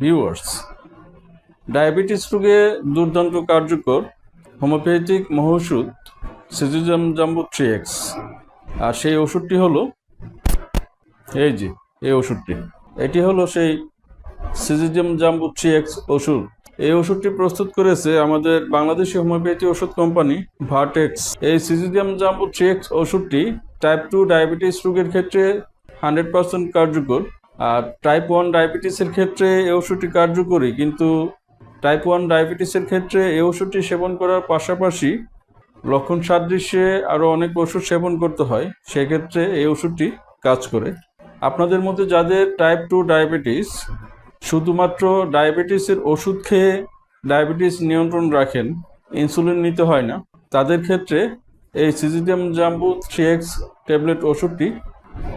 Viewers diabetes রোগে দুর্দান্ত কার্যকর হোমিওপ্যাথিক মহৌষধ সিজুজাম জাম্বু থ্রি এক্স আর সেই ওষুধটি হলো, এই যে, এই ওষুধটি, এটি হলো সেই সিজিজাম জাম্বু থ্রি এক্স ওষুধ। এই ওষুধটি প্রস্তুত করেছে আমাদের বাংলাদেশি হোমিওপ্যাথি ওষুধ কোম্পানি ভার্টেক্স এই সিজিজাম জাম্বু থ্রি এক্স ওষুধটি টাইপ টু ডায়াবেটিস রোগের ক্ষেত্রে হান্ড্রেড পার্সেন্ট কার্যকর। আর টাইপ ওয়ান ডায়াবেটিসের ক্ষেত্রে এই ওষুধটি কার্যকরী, কিন্তু টাইপ ওয়ান ডায়াবেটিসের ক্ষেত্রে এই ওষুধটি সেবন করার পাশাপাশি লক্ষণ সাদৃশ্যে আরও অনেক ওষুধ সেবন করতে হয়, সেক্ষেত্রে এই ওষুধটি কাজ করে। আপনাদের মধ্যে যাদের টাইপ টু ডায়াবেটিস শুধুমাত্র ডায়াবেটিসের ওষুধ খেয়ে ডায়াবেটিস নিয়ন্ত্রণ রাখেন ইনসুলিন নিতে হয় না, তাদের ক্ষেত্রে এই সিজিডিয়াম জাম্বু থ্রি এক্স ট্যাবলেট ওষুধটি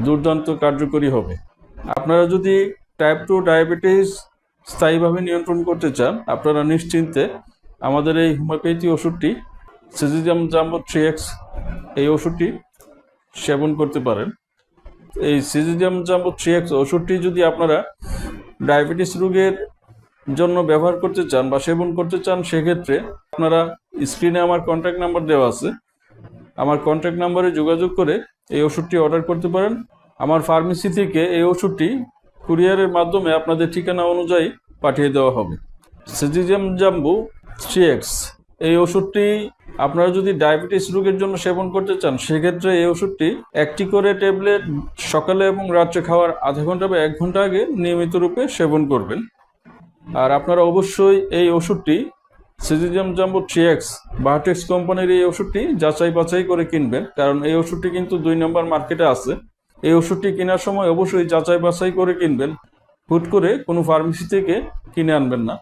দুর্দান্ত কার্যকরী হবে। আপনারা যদি টাইপ টু ডায়াবেটিস স্থায়ীভাবে নিয়ন্ত্রণ করতে চান, আপনারা নিশ্চিন্তে আমাদের এই হোমিওপ্যাথি ওষুধটি, সিজিডিয়াম জাম্বু থ্রি এক্স এই ওষুধটি সেবন করতে পারেন। এই সিজিডিয়াম জাম্বু থ্রি এক্স ওষুধটি যদি আপনারা ডায়াবেটিস রোগের জন্য ব্যবহার করতে চান বা সেবন করতে চান, সেক্ষেত্রে আপনারা স্ক্রিনে আমার কন্ট্যাক্ট নাম্বার দেওয়া আছে। আমার কন্ট্যাক্ট নাম্বারে যোগাযোগ করে এই ওষুধটি অর্ডার করতে পারেন। আমার ফার্মেসি থেকে এই ওষুধটি কুরিয়ারের মাধ্যমে আপনাদের ঠিকানা অনুযায়ী পাঠিয়ে দেওয়া হবে। সিজিজিয়াম জাম্বু থ্রি এই ওষুধটি আপনারা যদি ডায়াবেটিস রোগের জন্য সেবন করতে চান, সেক্ষেত্রে এই ওষুধটি একটি করে ট্যাবলেট সকালে এবং রাত্রে খাওয়ার আধা ঘণ্টা বা এক ঘণ্টা আগে নিয়মিত রূপে সেবন করবেন। আর আপনারা অবশ্যই এই ওষুধটি syzygium jambo three X Biotex কোম্পানির এই ওষুধটি যাচাই বাছাই করে কিনবেন, কারণ এই ওষুধটি কিন্তু দুই নম্বর মার্কেটে আছে। এই ওষুধটি কেনার সময় অবশ্যই যাচাই বাছাই করে কিনবেন। হুট করে কোনো ফার্মেসি থেকে কিনে আনবেন না।